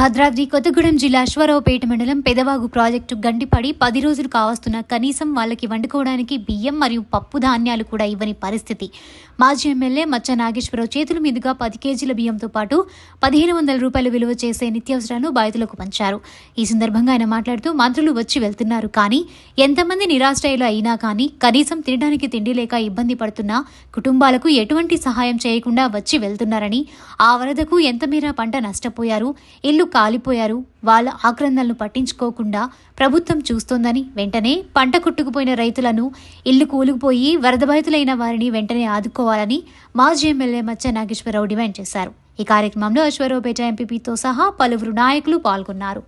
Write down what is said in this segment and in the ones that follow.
భద్రాద్రి కొత్తగూడెం జిల్లా అశ్వారావుపేట మండలం పెదవాగు ప్రాజెక్టు గండిపడి పది రోజులు కావస్తున్న కనీసం వాళ్ళకి వండుకోవడానికి బియ్యం మరియు పప్పు ధాన్యాలు కూడా ఇవ్వని పరిస్థితి. మాజీ ఎమ్మెల్యే మచ్చ నాగేశ్వరరావు చేతుల మీదుగా పది కేజీల బియ్యంతో పాటు పదిహేను వందల రూపాయలు విలువ చేసే నిత్యావసరాలను బాధితులకు పంచారు. ఈ సందర్భంగా ఆయన మాట్లాడుతూ మంత్రులు వచ్చి వెళ్తున్నారు కానీ ఎంతమంది నిరాశ్రయులు అయినా కానీ కనీసం తినడానికి తిండి లేక ఇబ్బంది పడుతున్న కుటుంబాలకు ఎటువంటి సహాయం చేయకుండా వచ్చి వెళ్తున్నారని ఆ వరదకు ఎంతమేర పంట నష్టపోయారు ఇల్లు కాలిపోయారు. వాళ్ళ ఆక్రందనలు పట్టించుకోకుండా ప్రభుత్వం చూస్తోందని వెంటనే పంట కొట్టుకుపోయిన రైతులను ఇల్లు కూలుకుపోయి వరద బాధితులైన వారిని వెంటనే ఆదుకోవాలని మాజీ ఎమ్మెల్యే మచ్చ నాగేశ్వరరావు డిమాండ్ చేశారు. ఈ కార్యక్రమంలో అశ్వరావుపేట ఎంపీపీతో సహా పలువురు నాయకులు పాల్గొన్నారు.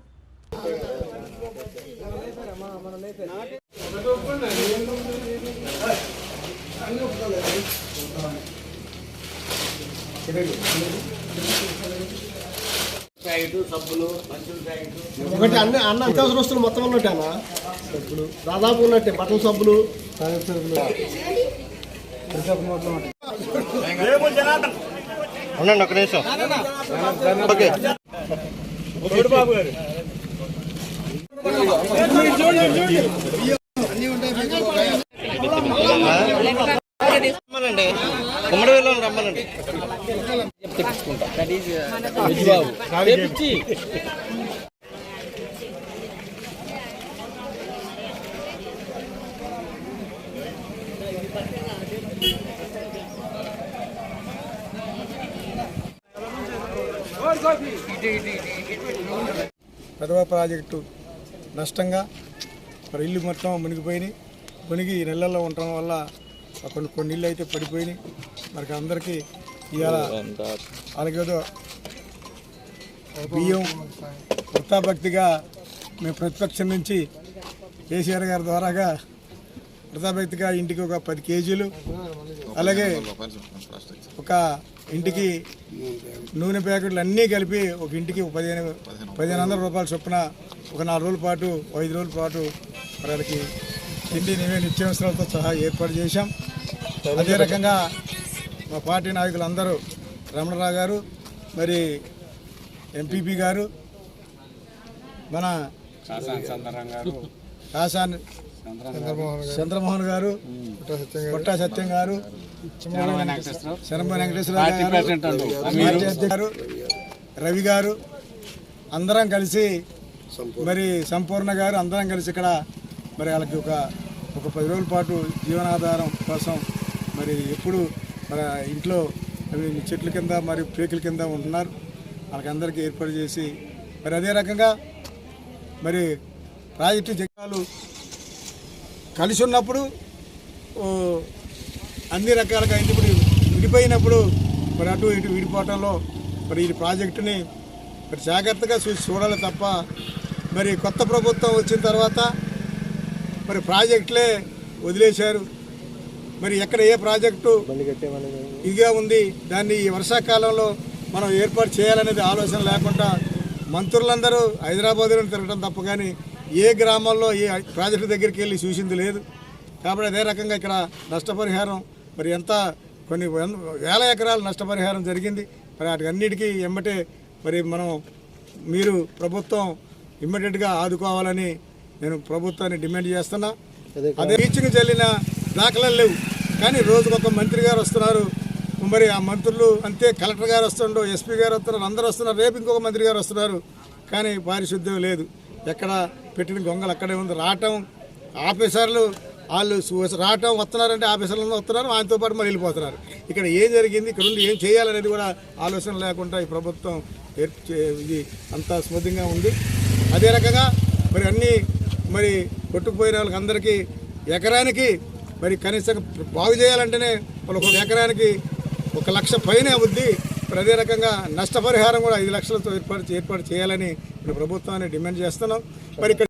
ప్యాకెట్ సబ్బులు మంచుల ప్యాకెట్. ఒకటి అన్ని అన్న అత్యవసర వస్తువులు మొత్తం ఉన్నట్టేనా సబ్బులు దాదాపు ఉన్నట్టే బట్టల సబ్బులు ఉండండి ఒక నిమిషం. ఓకే. బాబు గారు రమ్మనండి ఉమ్మడి రమ్మనండి పెదవ ప్రాజెక్టు నష్టంగా మరి ఇల్లు మొత్తం మునిగిపోయినాయి. మునిగి ఈ నెలల్లో ఉండటం వల్ల కొన్ని కొన్ని ఇళ్ళు అయితే పడిపోయినాయి. మరి అందరికీ ఇవాళ అలాగేదో బియ్యం వృత్తాభక్తిగా మేము ప్రతిపక్షం నుంచి కేసీఆర్ గారి ద్వారాగా వృత్తాభక్తిగా ఇంటికి ఒక పది కేజీలు అలాగే ఒక ఇంటికి నూనె ప్యాకెట్లు అన్నీ కలిపి ఒక ఇంటికి పదిహేను పదిహేను వందల రూపాయల చొప్పున ఒక నాలుగు రోజుల పాటు ఐదు రోజుల పాటు వాళ్ళకి తిండి నీవే నిత్యావసరాలతో సహా ఏర్పాటు చేశాం. అదే రకంగా మా పార్టీ నాయకులు అందరూ రమణరావు గారు మరి ఎంపీపీ గారు మన కాసాన్ చంద్రమోహన్ గారు. కొట్టా సత్యం గారు. శనమ వెంకటేశ్వర గారు పార్టీ అధ్యక్షుడు గారు రవి గారు అందరం కలిసి మరి సంపూర్ణ గారు అందరం కలిసి ఇక్కడ మరి వాళ్ళకి ఒక ఒక పది రోజుల పాటు జీవనాధారం కోసం మరి ఎప్పుడు మరి ఇంట్లో అవి చెట్ల కింద మరి పేకుల కింద ఉంటున్నారు. వాళ్ళకి అందరికీ ఏర్పాటు చేసి మరి అదే రకంగా మరి ప్రాజెక్టు జగాలు కలిసి ఉన్నప్పుడు ఓ, అన్ని రకాలుగా ఇప్పుడు విడిపోయినప్పుడు మరి అటు ఇటు విడిపోవటంలో మరి ఈ ప్రాజెక్టుని మరి జాగ్రత్తగా చూసి చూడాలి తప్ప మరి కొత్త ప్రభుత్వం వచ్చిన తర్వాత మరి ప్రాజెక్టులే వదిలేశారు. మరి ఎక్కడ ఏ ప్రాజెక్టు ఇదిగా ఉంది దాన్ని ఈ వర్షాకాలంలో మనం ఏర్పాటు చేయాలనేది ఆలోచన లేకుండా మంత్రులందరూ హైదరాబాద్లో తిరగడం తప్ప కానీ ఏ గ్రామాల్లో ఏ ప్రాజెక్టు దగ్గరికి వెళ్ళి చూసింది లేదు. కాబట్టి అదే రకంగా ఇక్కడ నష్టపరిహారం మరి ఎంత కొన్ని వేల ఎకరాల నష్టపరిహారం జరిగింది. మరి వాటి అన్నిటికీ ఎమ్మటే మరి మనం మీరు ప్రభుత్వం ఇమ్మీడియట్గా ఆదుకోవాలని నేను ప్రభుత్వాన్ని డిమాండ్ చేస్తున్నా. అదే బీచ్కి చెల్లిన దాఖలాలు లేవు. కానీ రోజుకు ఒక మంత్రి గారు వస్తున్నారు. మరి ఆ మంత్రులు అంతే కలెక్టర్ గారు వస్తుండో ఎస్పీ గారు వస్తున్నారు అందరూ వస్తున్నారు రేపు ఇంకొక మంత్రి గారు వస్తున్నారు. కానీ పారిశుద్ధ్యం లేదు. ఎక్కడ పెట్టిన గొంగలు అక్కడే ఉంది. రావటం ఆఫీసర్లు వాళ్ళు రావటం వస్తున్నారంటే ఆఫీసర్లు వస్తున్నారు. ఆయనతో పాటు మరి వెళ్ళిపోతున్నారు. ఇక్కడ ఏం జరిగింది ఇక్కడ ఉంది ఏం చేయాలనేది కూడా ఆలోచన లేకుండా ఈ ప్రభుత్వం ఏర్ప ఇది అంతా స్మూథంగా ఉంది. అదే రకంగా మరి అన్నీ మరి కొట్టుకుపోయిన వాళ్ళకి అందరికీ ఎకరానికి మరి కనీసం బాగు చేయాలంటేనే వాళ్ళు ఒక ఎకరానికి ఒక లక్ష పైన అవుద్ది. మరి అదే రకంగా నష్టపరిహారం కూడా ఐదు లక్షలతో ఏర్పాటు ఏర్పాటు చేయాలని ప్రభుత్వాన్ని డిమాండ్ చేస్తున్నాం. మరి